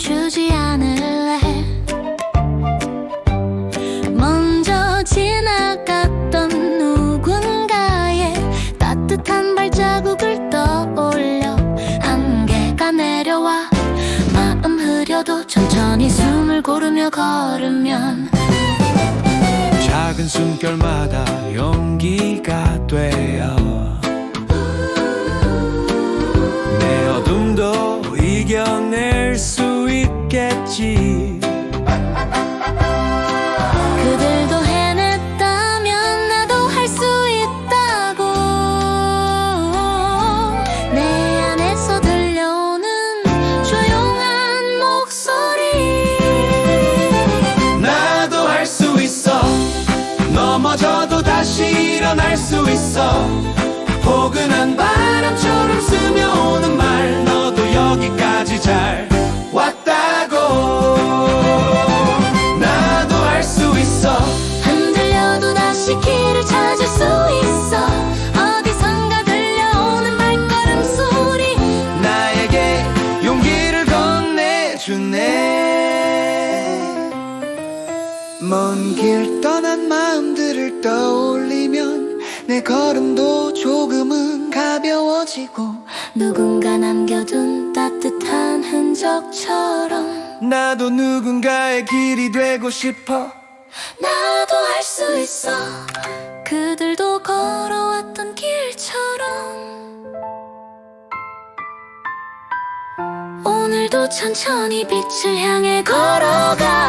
주지 않을래? 먼저 지나갔던 누군가의 따뜻한 발자국을 떠올려 한계가 내려와 마음 흐려도 천천히 숨을 고르며 걸으면 작은 숨결만 일어날 수 있어. 포근한 바람처럼 스며오는 말 너도 여기까지 잘 왔다고. 나도 할수 있어. 흔들려도 다시 길을 찾을 수 있어. 어디선가 들려오는 발걸음 소리. 나에게 용기를 건네주네. 먼 길 떠난 마음들을 떠올리면 내 걸음도 조금은 가벼워지고 누군가 남겨둔 따뜻한 흔적처럼 나도 누군가의 길이 되고 싶어. 나도 할 수 있어. 그들도 걸어왔던 길처럼. 오늘도 천천히 빛을 향해 걸어가